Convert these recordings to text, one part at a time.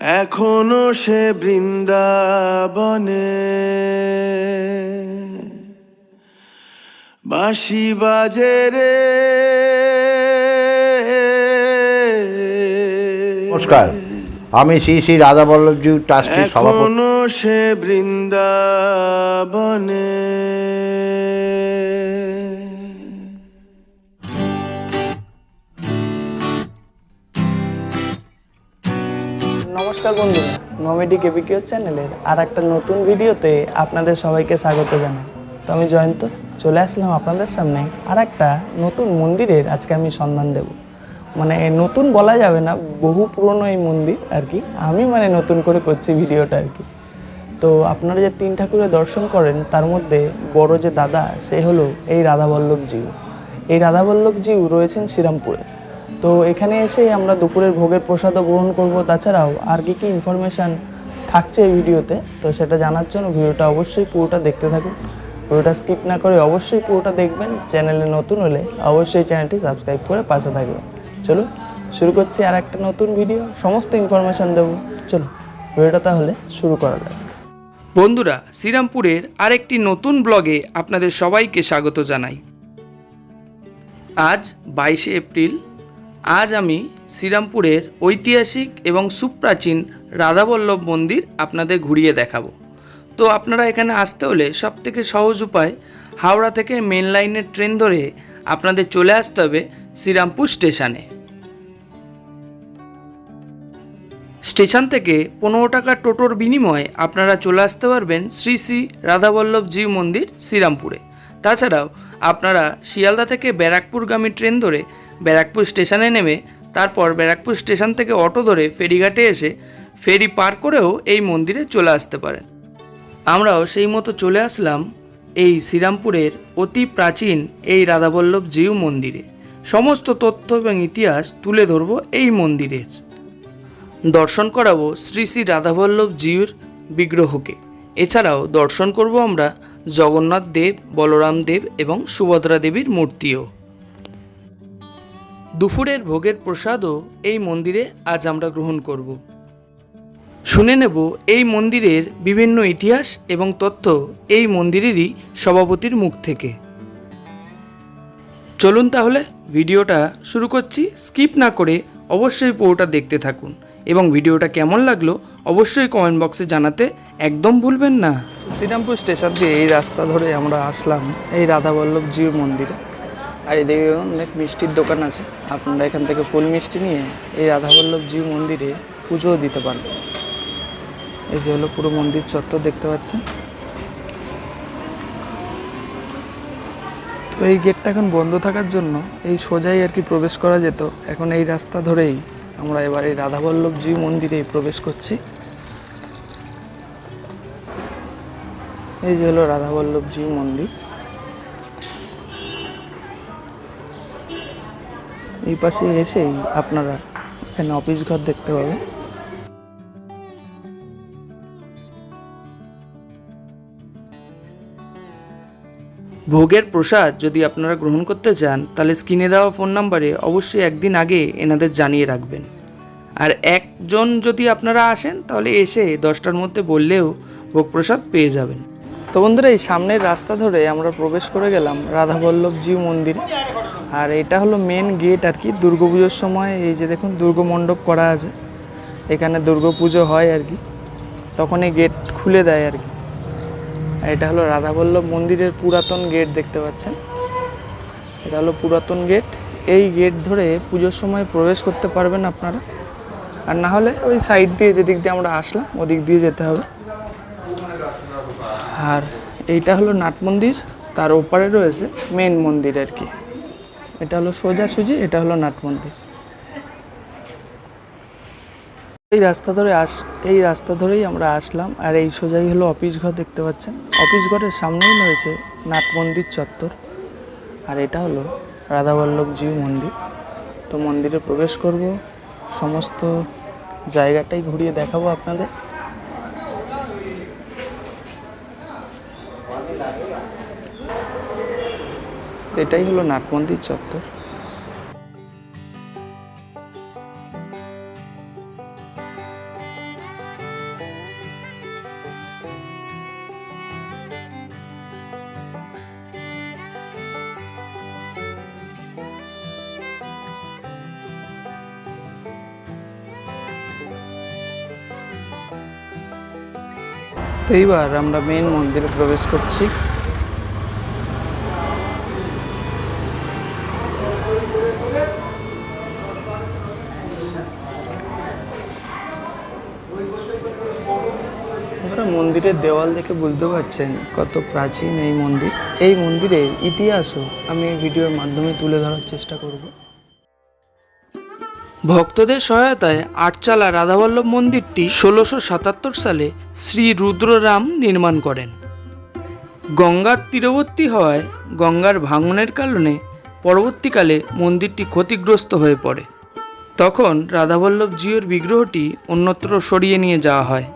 এখনও সে বৃন্দাবনে। বাঁশি বাজে রে। নমস্কার। আমি শ্রী শ্রী রাধা বল্লভজি ট্রাস্টির সভাপতি। এখনও সে বৃন্দাবনে। নমস্কার বন্ধুরা নমেডি কেবিকিও চ্যানেলের আর একটা নতুন ভিডিওতে আপনাদের সবাইকে স্বাগত জানাই। তো আমি জয়ন্ত, চলে আসলাম আপনাদের সামনে আর একটা নতুন মন্দিরের, আজকে আমি সন্ধান দেব। মানে নতুন বলা যাবে না, বহু পুরনো এই মন্দির আর কি, আমি মানে নতুন করে করছি ভিডিওটা আর কি। তো আপনারা যে তিন ঠাকুরের দর্শন করেন, তার মধ্যে বড় যে দাদা, সে হলো এই রাধাবল্লভ জিউ এই রাধাবল্লভ জিউ রয়েছেন শ্রীরামপুরে। তো এখানে এসে আমরা দুপুরের ভোগের প্রসাদও গ্রহণ করব। তাছাড়াও আর কি কি ইনফরমেশান থাকছে এই ভিডিওতে, তো সেটা জানার জন্য ভিডিওটা অবশ্যই পুরোটা দেখতে থাকুন। ভিডিওটা স্কিপ না করে অবশ্যই পুরোটা দেখবেন। চ্যানেলে নতুন হলে অবশ্যই চ্যানেলটি সাবস্ক্রাইব করে পাশে থাকবেন। চলুন, শুরু করছি আর একটা নতুন ভিডিও সমস্ত ইনফরমেশান দেবো। চলো ভিডিওটা তাহলে শুরু করা যাক। বন্ধুরা, শ্রীরামপুরের আরেকটি নতুন ব্লগে আপনাদের সবাইকে স্বাগত জানাই। আজ বাইশে এপ্রিল আজ আমি শ্রীরামপুরের ঐতিহাসিক এবং সুপ্রাচীন রাধাবল্লভ মন্দির আপনাদের ঘুরিয়ে দেখাবো। তো আপনারা এখানে আসতে হলে সবথেকে সহজ উপায়, হাওড়া থেকে মেন লাইনের ট্রেন ধরে আপনাদের চলে আসতে হবে শ্রীরামপুর স্টেশনে স্টেশন থেকে পনেরো টাকা টোটোর বিনিময়ে আপনারা চলে আসতে পারবেন শ্রী শ্রী রাধাবল্লভ জিউ মন্দির শ্রীরামপুরে। তাছাড়াও আপনারা শিয়ালদা থেকে ব্যারাকপুরগামী ট্রেন ধরে ব্যারাকপুর স্টেশনে নেমে তারপর ব্যারাকপুর স্টেশন থেকে অটো ধরে ফেরিঘাটে এসে ফেরি পার করেও এই মন্দিরে চলে আসতে পারেন। আমরাও সেই মতো চলে আসলাম এই শ্রীরামপুরের অতি প্রাচীন এই রাধাবল্লভ জিউ মন্দিরে। সমস্ত তথ্য এবং ইতিহাস তুলে ধরব এই মন্দিরের। দর্শন করাবো শ্রী শ্রী রাধাবল্লভ জিউর বিগ্রহকে। এছাড়াও দর্শন করব আমরা জগন্নাথ দেব, বলরাম দেব এবং সুভদ্রা দেবীর মূর্তিও। দুপুরের ভোগের প্রসাদও এই মন্দিরে আজ আমরা গ্রহণ করব। শুনে নেব এই মন্দিরের বিভিন্ন ইতিহাস এবং তথ্য এই মন্দিরেরই সভাপতির মুখ থেকে। চলুন তাহলে ভিডিওটা শুরু করছি। স্কিপ না করে অবশ্যই পুরোটা দেখতে থাকুন এবং ভিডিওটা কেমন লাগল অবশ্যই কমেন্ট বক্সে জানাতে একদম ভুলবেন না। শ্রীরামপুর স্টেশন দিয়ে এই রাস্তা ধরে আমরা আসলাম এই রাধাবল্লভ জিউ মন্দিরে। আর এদিকে অনেক মিষ্টির দোকান আছে। আপনারা এখান থেকে ফুল মিষ্টি নিয়ে এই রাধাবল্লভ জিউ মন্দিরে পুজোও দিতে পারবেন। এই যে হলো পুরো মন্দির চত্বর দেখতে পাচ্ছেন। তো এই গেটটা এখন বন্ধ থাকার জন্য এই সোজাই আর কি প্রবেশ করা যেত। এখন এই রাস্তা ধরেই আমরা এবার এই রাধাবল্লভ জিউ মন্দিরে প্রবেশ করছি। এই যে হলো রাধাবল্লভ জিউ মন্দির। এই পাশে এসেই আপনারা এখানে অফিস ঘর দেখতে পাবেন। ভোগের প্রসাদ যদি আপনারা গ্রহণ করতে চান তাহলে স্ক্রিনে দেওয়া ফোন নাম্বারে অবশ্যই একদিন আগে এনাদের জানিয়ে রাখবেন। আর একজন যদি আপনারা আসেন তাহলে এসে দশটার মধ্যে বললেও ভোগ প্রসাদ পেয়ে যাবেন। তো বন্ধুরা এই সামনের রাস্তা ধরে আমরা প্রবেশ করে গেলাম রাধাবল্লভ জিউ মন্দিরে। আর এটা হলো মেন গেট আর কি। দুর্গাপুজোর সময় এই যে দেখুন দুর্গা মণ্ডপ করা আছে। এখানে দুর্গাপুজো হয় আর কি। তখন এই গেট খুলে দেয় আর কি। আর এটা হলো রাধাবল্লভ মন্দিরের পুরাতন গেট দেখতে পাচ্ছেন। এটা হলো পুরাতন গেট এই গেট ধরে পুজোর সময় প্রবেশ করতে পারবেন আপনারা। আর না হলে ওই সাইড দিয়ে যেদিক দিয়ে আমরা আসলাম, ওদিক দিয়ে যেতে হবে। আর এইটা হলো নাট মন্দির। তার ওপারে রয়েছে মেন মন্দির আর কি। এটা হলো সোজাসুজি এটা হলো নাট মন্দির এই রাস্তা ধরে আস, এই রাস্তা ধরেই আমরা আসলাম, আর এই সোজাই হলো অফিস ঘর দেখতে পাচ্ছেন। অফিস ঘরের সামনেই রয়েছে নাট মন্দির চত্বর, আর এটা হলো রাধাবল্লভ জিউ মন্দির। তো মন্দিরে প্রবেশ করব, সমস্ত জায়গাটাই ঘুরিয়ে দেখাবো আপনাদের। এটাই হলো নাটমন্দির চত্বর। তো এইবার আমরা মেন মন্দিরে প্রবেশ করছি। মন্দিরের দেওয়াল দেখে বুঝতে পারছেন কত প্রাচীন এই মন্দির। এই মন্দিরের ইতিহাসও আমি এই ভিডিওর মাধ্যমে তুলে ধরার চেষ্টা করব। ভক্তদের সহায়তায় আটচালা রাধাবল্লভ মন্দিরটি ষোলোশো সাতাত্তর সালে শ্রী রুদ্ররাম নির্মাণ করেন। গঙ্গার তীরবর্তী হওয়ায় গঙ্গার ভাঙনের কারণে পরবর্তীকালে মন্দিরটি ক্ষতিগ্রস্ত হয়ে পড়ে। তখন রাধাবল্লভ জিউর বিগ্রহটি অন্যত্র সরিয়ে নিয়ে যাওয়া হয়।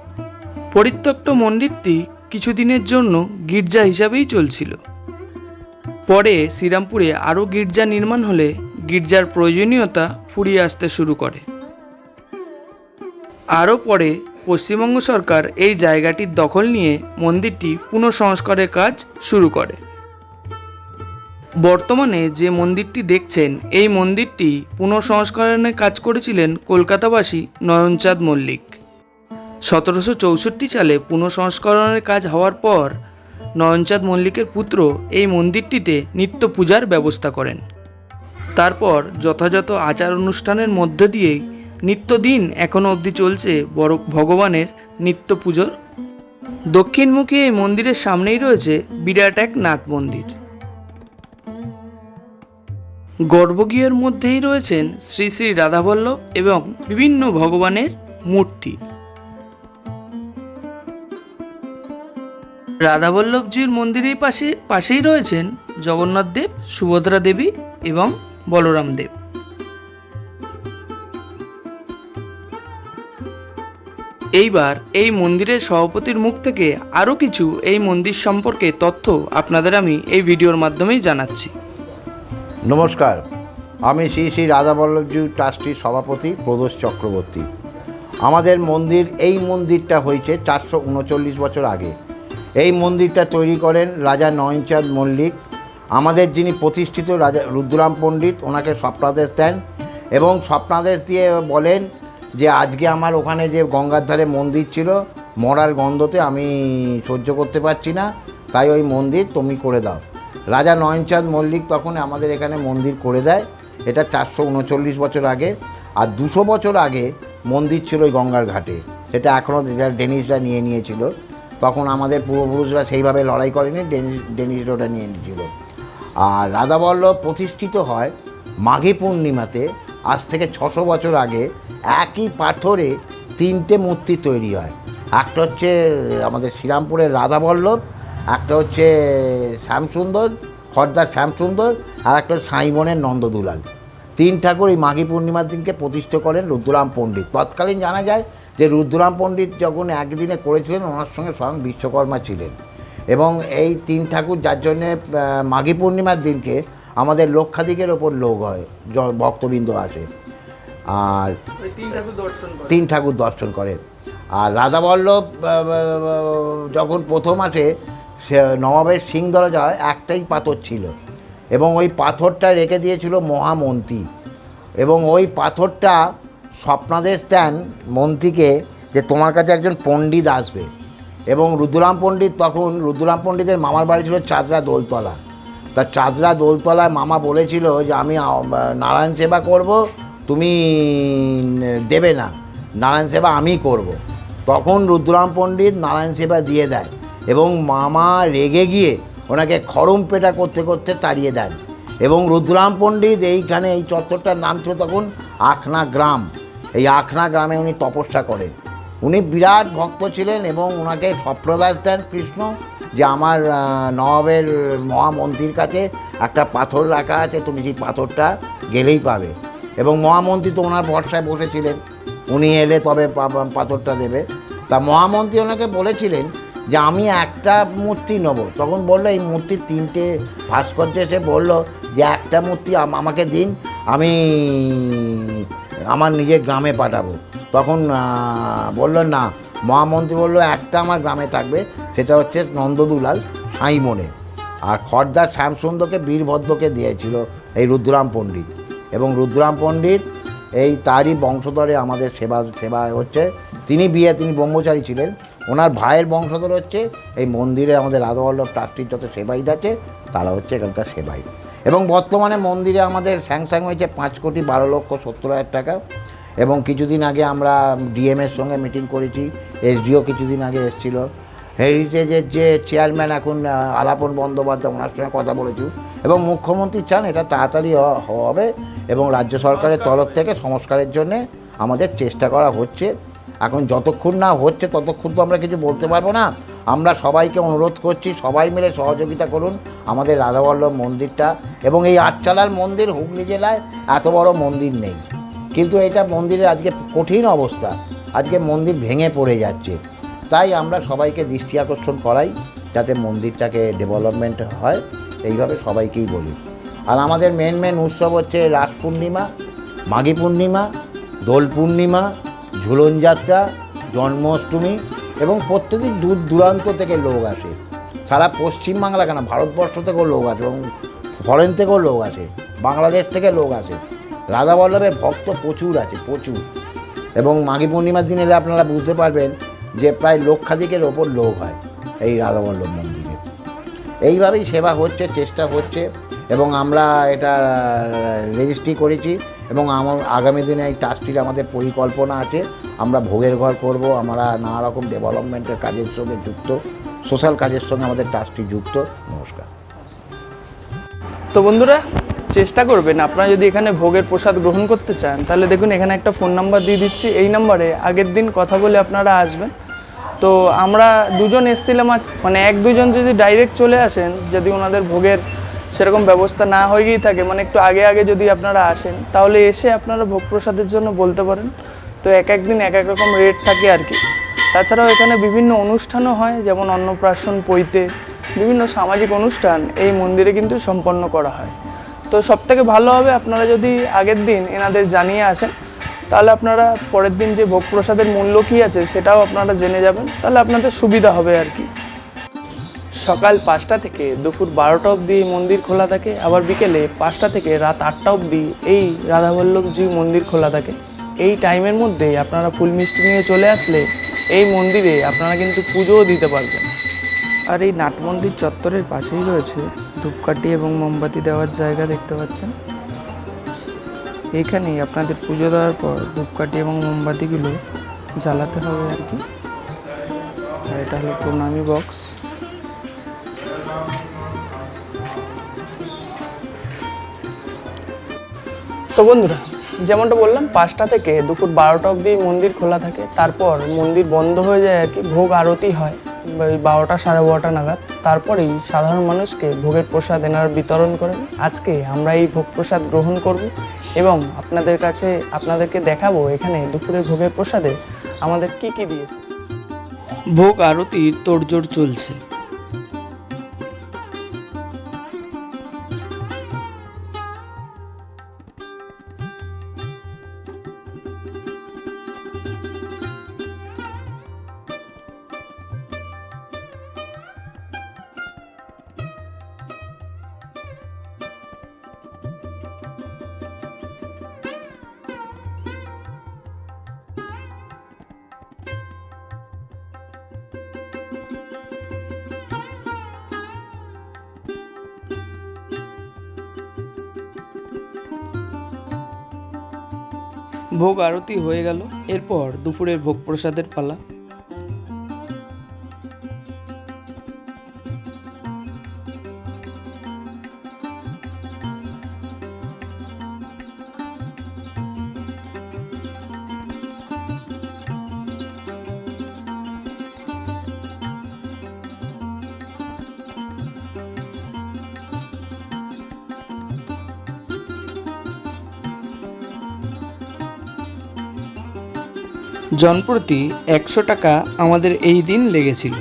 পরিত্যক্ত মন্দিরটি কিছুদিনের জন্য গির্জা হিসাবেই চলছিল। পরে শ্রীরামপুরে আরও গির্জা নির্মাণ হলে গির্জার প্রয়োজনীয়তা ফুরিয়ে আসতে শুরু করে। আরও পরে পশ্চিমবঙ্গ সরকার এই জায়গাটির দখল নিয়ে মন্দিরটি পুনঃসংস্কারের কাজ শুরু করে। বর্তমানে যে মন্দিরটি দেখছেন, এই মন্দিরটি পুনঃসংস্করণের কাজ করেছিলেন কলকাতাবাসী নয়নচাঁদ মল্লিক। সতেরোশো চৌষট্টি সালে পুনঃসংস্করণের কাজ হওয়ার পর নয়নচাঁদ মল্লিকের পুত্র এই মন্দিরটিতে নিত্য পূজার ব্যবস্থা করেন। তারপর যথাযথ আচার অনুষ্ঠানের মধ্য দিয়েই নিত্যদিন এখনও অবধি চলছে বড় ভগবানের নিত্য পুজোর দক্ষিণমুখী এই মন্দিরের সামনেই রয়েছে বিরাট এক নাট মন্দির। গর্ভগৃহের মধ্যেই রয়েছেন শ্রী শ্রী রাধাবল্লভ এবং বিভিন্ন ভগবানের মূর্তি। রাধাবল্লভজির মন্দিরের পাশে, পাশেই রয়েছেন জগন্নাথ দেব, সুভদ্রা দেবী এবং বলরাম দেব। এইবার এই মন্দিরের সভাপতির মুখ থেকে আরও কিছু এই মন্দির সম্পর্কে তথ্য আপনাদের আমি এই ভিডিওর মাধ্যমেই জানাচ্ছি। নমস্কার, আমি শ্রী শ্রী রাধাবল্লভজি ট্রাস্টির সভাপতি প্রদোষ চক্রবর্তী। আমাদের মন্দির, এই মন্দিরটা হয়েছে চারশো উনচল্লিশ বছর আগে। এই মন্দিরটা তৈরি করেন রাজা নয়নচাঁদ মল্লিক। আমাদের যিনি প্রতিষ্ঠিত রাজা রুদ্রাম পণ্ডিত, ওনাকে স্বপ্নাদেশ দেন এবং স্বপ্নাদেশ দিয়ে বলেন যে, আজকে আমার ওখানে যে গঙ্গার ধারে মন্দির ছিল, মরার গন্ধতে আমি সহ্য করতে পারছি না, তাই ওই মন্দির তুমি করে দাও। রাজা নয়নচাঁদ মল্লিক তখন আমাদের এখানে মন্দির করে দেয়। এটা চারশো উনচল্লিশ বছর আগে আর দুশো বছর আগে মন্দির ছিল ওই গঙ্গার ঘাটে। সেটা এখনও ডেনিসরা নিয়ে নিয়েছিল। তখন আমাদের পূর্বপুরুষরা সেইভাবে লড়াই করেনি ডেনিস ওটা নিয়ে নিয়েছিল। আর রাধাবল্লভ প্রতিষ্ঠিত হয় মাঘী পূর্ণিমাতে, আজ থেকে ছশো বছর আগে একই পাথরে তিনটে মূর্তি তৈরি হয়। একটা হচ্ছে আমাদের শ্রীরামপুরের রাধাবল্লভ একটা হচ্ছে শ্যামসুন্দর, খর্দার শ্যামসুন্দর, আর একটা সাইমনের নন্দদুলাল। তিন ঠাকুর এই মাঘী পূর্ণিমার দিনকে প্রতিষ্ঠা করেন রুদ্ররাম পণ্ডিত। তৎকালীন জানা যায় যে রুদ্রাম পণ্ডিত যখন একদিনে করেছিলেন ওনার সঙ্গে স্বয়ং বিশ্বকর্মা ছিলেন। এবং এই তিন ঠাকুর যার জন্যে মাঘী পূর্ণিমার দিনকে আমাদের লক্ষাধিকের ওপর লোক হয় ভক্তবৃন্দ আসে। আর তিন ঠাকুর দর্শন করে। আর রাধাবল্লভ যখন প্রথম আসে সে নবাবের সিং দরজায় একটাই পাথর ছিল। এবং ওই পাথরটা রেখে দিয়েছিল মহামন্ত্রী। এবং ওই পাথরটা স্বপ্নাদেশ দেন মন্ত্রীকে যে তোমার কাছে একজন পণ্ডিত আসবে। এবং রুদ্রাম পণ্ডিত তখন রুদ্রাম পণ্ডিতের মামার বাড়ি ছিল চাদরা দোলতলা। তা চাঁদরা দোলতলায় মামা বলেছিল যে, আমি নারায়ণ সেবা করব, তুমি দেবে না। নারায়ণ সেবা আমি করব। তখন রুদ্রাম পণ্ডিত নারায়ণ সেবা দিয়ে দেয় এবং মামা রেগে গিয়ে ওনাকে খরম পেটা করতে করতে তাড়িয়ে দেন। এবং রুদ্রাম পণ্ডিত এইখানে এই চত্বরটার নাম ছিল তখন আখনা গ্রাম। এই আখনা গ্রামে উনি তপস্যা করেন। উনি বিরাট ভক্ত ছিলেন এবং ওনাকে স্বপ্নদাস দেন কৃষ্ণ, যে আমার নবাবের মহামন্ত্রীর কাছে একটা পাথর রাখা আছে, তুমি সেই পাথরটা গেলেই পাবে। এবং মহামন্ত্রী তো ওনার ভরসায় বসেছিলেন, উনি এলে তবে পাথরটা দেবে। তা মহামন্ত্রী ওনাকে বলেছিলেন যে, আমি একটা মূর্তি নেব। তখন বলল, এই মূর্তির তিনটে ভাস্কর্য এসে বলল যে, একটা মূর্তি আমাকে দিন, আমি আমার নিজের গ্রামে পাঠাবো। তখন বলল, না। মহামন্ত্রী বলল, একটা আমার গ্রামে থাকবে, সেটা হচ্ছে নন্দদুলাল সাইমনে। আর খর্দার শ্যামসুন্দরকে, বীরভদ্রকে দিয়েছিল এই রুদ্রাম পণ্ডিত। এবং রুদ্রাম পণ্ডিত এই তারই বংশধরে আমাদের সেবা সেবা হচ্ছে। তিনি বিয়ে, তিনি ব্রহ্মচারী ছিলেন। ওনার ভাইয়ের বংশধর হচ্ছে এই মন্দিরে আমাদের রাধাবল্লভ ট্রাস্টির যত সেবাইত আছে, তারা হচ্ছে এখানকার সেবাই এবং বর্তমানে মন্দিরে আমাদের স্যাংস্যাং হয়েছে পাঁচ কোটি বারো লক্ষ সত্তর হাজার টাকা। এবং কিছুদিন আগে আমরা ডিএমের সঙ্গে মিটিং করেছি এসডিও কিছুদিন আগে এসেছিল। হেরিটেজের যে চেয়ারম্যান এখন আলাপন বন্দ্যোপাধ্যায় ওনার সঙ্গে কথা বলেছি। এবং মুখ্যমন্ত্রী চান এটা তাড়াতাড়ি হবে এবং রাজ্য সরকারের তরফ থেকে সংস্কারের জন্যে আমাদের চেষ্টা করা হচ্ছে। এখন যতক্ষণ না হচ্ছে ততক্ষণ তো আমরা কিছু বলতে পারব না। আমরা সবাইকে অনুরোধ করছি, সবাই মিলে সহযোগিতা করুন আমাদের রাধাবল্লভ মন্দিরটা এবং এই আটচালার মন্দির হুগলি জেলায় এত বড় মন্দির নেই। কিন্তু এটা মন্দিরের আজকে কঠিন অবস্থা, আজকে মন্দির ভেঙে পড়ে যাচ্ছে। তাই আমরা সবাইকে দৃষ্টি আকর্ষণ করাই যাতে মন্দিরটাকে ডেভেলপমেন্ট হয়, এইভাবে সবাইকেই বলি। আর আমাদের মেন মেন উৎসব হচ্ছে রাস পূর্ণিমা, মাঘী পূর্ণিমা, দোল পূর্ণিমা, ঝুলন যাত্রা, জন্মাষ্টমী এবং প্রত্যেকদিন দূর দূরান্ত থেকে লোক আসে। সারা পশ্চিমবাংলা কেন? ভারতবর্ষ থেকেও লোক আসে এবং ফরেন থেকেও লোক আসে। বাংলাদেশ থেকে লোক আসে। রাধাবল্লভের ভক্ত প্রচুর আছে, প্রচুর। এবং মাঘী পূর্ণিমার দিন এলে আপনারা বুঝতে পারবেন যে প্রায় লক্ষাধিকের ওপর লোক হয় এই রাধাবল্লভ মন্দিরে। এইভাবেই সেবা হচ্ছে, চেষ্টা হচ্ছে এবং আমরা এটা রেজিস্ট্রি করেছি। এবং আমার আগামী দিনে এই ট্রাস্টির আমাদের পরিকল্পনা আছে। আমরা ভোগের ঘর করব, আমরা নানা রকম ডেভেলপমেন্টের কাজের সঙ্গে যুক্ত সোশ্যাল কাজের সঙ্গে আমাদের ট্রাস্টি যুক্ত। নমস্কার। তো বন্ধুরা, চেষ্টা করবেন আপনারা যদি এখানে ভোগের প্রসাদ গ্রহণ করতে চান, তাহলে দেখুন এখানে একটা ফোন নাম্বার দিয়ে দিচ্ছি। এই নাম্বারে আগের দিন কথা বলে আপনারা আসবেন। তো আমরা দুজন এসছিলাম আজ মানে এক দুজন যদি ডাইরেক্ট চলে আসেন, যদি ওনাদের ভোগের সেরকম ব্যবস্থা না হয়ে গিয়ে থাকে মানে একটু আগে আগে যদি আপনারা আসেন, তাহলে এসে আপনারা ভোগ প্রসাদের জন্য বলতে পারেন। তো এক এক দিন এক এক রকম রেট থাকে আর কি। তাছাড়াও এখানে বিভিন্ন অনুষ্ঠানও হয়, যেমন অন্নপ্রাশন, পৈতে, বিভিন্ন সামাজিক অনুষ্ঠান এই মন্দিরে কিন্তু সম্পন্ন করা হয়। তো সব থেকে ভালো হবে আপনারা যদি আগের দিন এনাদের জানিয়ে আসেন, তাহলে আপনারা পরের দিন যে ভোগ প্রসাদের মূল্য কী আছে সেটাও আপনারা জেনে যাবেন, তাহলে আপনাদের সুবিধা হবে আর কি। সকাল পাঁচটা থেকে দুপুর বারোটা অবধি মন্দির খোলা থাকে, আবার বিকেলে পাঁচটা থেকে রাত আটটা অবধি এই রাধাবল্লভজি মন্দির খোলা থাকে। এই টাইমের মধ্যে আপনারা ফুল মিষ্টি নিয়ে চলে আসলে এই মন্দিরে আপনারা কিন্তু পুজোও দিতে পারবেন। আর এই নাট মন্দির চত্বরের পাশেই রয়েছে ধূপকাঠি এবং মোমবাতি দেওয়ার জায়গা দেখতে পাচ্ছেন। এখানেই আপনাদের পুজো দেওয়ার পর ধূপকাঠি এবং মোমবাতিগুলো জ্বালাতে হবে আর কি। আর এটা হলো প্রণামী বক্স। তো বন্ধুরা, যেমনটা বললাম, পাঁচটা থেকে দুপুর বারোটা অবধি মন্দির খোলা থাকে। তারপর মন্দির বন্ধ হয়ে যায় আর কি, ভোগ আরতি হয়। বারোটা সাড়ে বারোটা নাগাদ। তারপরেই সাধারণ মানুষকে ভোগের প্রসাদ এনার বিতরণ করেন। আজকে আমরা এই ভোগ প্রসাদ গ্রহণ করব এবং আপনাদের কাছে, আপনাদেরকে দেখাবো এখানে দুপুরে ভোগের প্রসাদে আমাদের কি কি দিয়েছে। ভোগ আরতির তোড়জোড় চলছে। ভোগ আরতি হয়ে গেল। এরপর দুপুরের ভোগ প্রসাদের পালা। জনপ্রতি একশো টাকা আমাদের এই দিন লেগেছিল।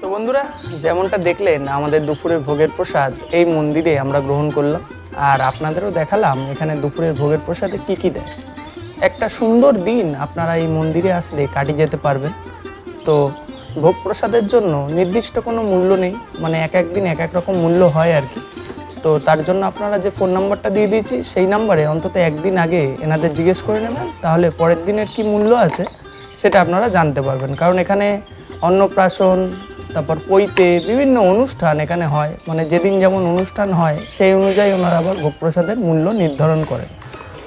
তো বন্ধুরা, যেমনটা দেখলেন, আমাদের দুপুরের ভোগের প্রসাদ এই মন্দিরে আমরা গ্রহণ করলাম। আর আপনাদেরও দেখালাম, এখানে দুপুরের ভোগের প্রসাদে কি কি দেয়। একটা সুন্দর দিন আপনারা এই মন্দিরে আসলে কাটিয়ে যেতে পারবেন। তো ভোগ প্রসাদের জন্য নির্দিষ্ট কোনো মূল্য নেই। মানে এক এক দিন এক এক রকম মূল্য হয় আর কি। তো তার জন্য আপনারা যে ফোন নাম্বারটা দিয়ে দিয়েছি, সেই নাম্বারে অন্তত একদিন আগে এনাদের জিজ্ঞেস করে নেবেন। তাহলে পরের দিনের কি মূল্য আছে, সেটা আপনারা জানতে পারবেন। কারণ এখানে অন্নপ্রাশন, তারপর পৈতে বিভিন্ন অনুষ্ঠান এখানে হয়। মানে যেদিন যেমন অনুষ্ঠান হয়, সেই অনুযায়ী ওনারা আবার ভোগ প্রসাদের মূল্য নির্ধারণ করেন।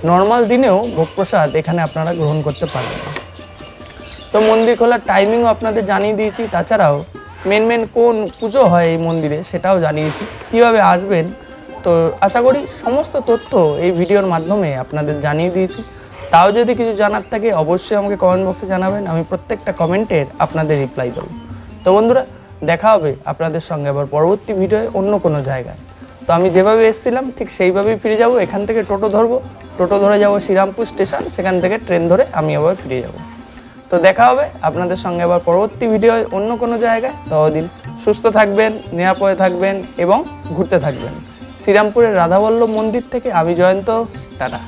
নর্মাল দিনেও ভোগ প্রসাদ এখানে আপনারা গ্রহণ করতে পারবেন। তো মন্দির খোলার টাইমিংও আপনাদের জানিয়ে দিয়েছি। তাছাড়াও মেন মেন কোন পুজো হয় এই মন্দিরে সেটাও জানিয়েছি। কীভাবে আসবেন? তো আশা করি সমস্ত তথ্য এই ভিডিওর মাধ্যমে আপনাদের জানিয়ে দিয়েছি। তাও যদি কিছু জানার থাকে, অবশ্যই আমাকে কমেন্ট বক্সে জানাবেন। আমি প্রত্যেকটা কমেন্টের আপনাদের রিপ্লাই দেবো। তো বন্ধুরা, দেখা হবে আপনাদের সঙ্গে আবার পরবর্তী ভিডিওয়ে অন্য কোনো জায়গায়। তো আমি যেভাবে এসেছিলাম, ঠিক সেইভাবেই ফিরে যাব। এখান থেকে টোটো ধরবো। টোটো ধরে যাব শ্রীরামপুর স্টেশন। সেখান থেকে ট্রেন ধরে আমি আবার ফিরে যাব। তো দেখা হবে আপনাদের সঙ্গে আবার পরবর্তী ভিডিও অন্য কোনো জায়গায়। ততদিন সুস্থ থাকবেন, নিরাপদে থাকবেন এবং ঘুরতে থাকবেন। শ্রীরামপুরের রাধাবল্লভ মন্দির থেকে আমি জয়ন্ত। টাটা।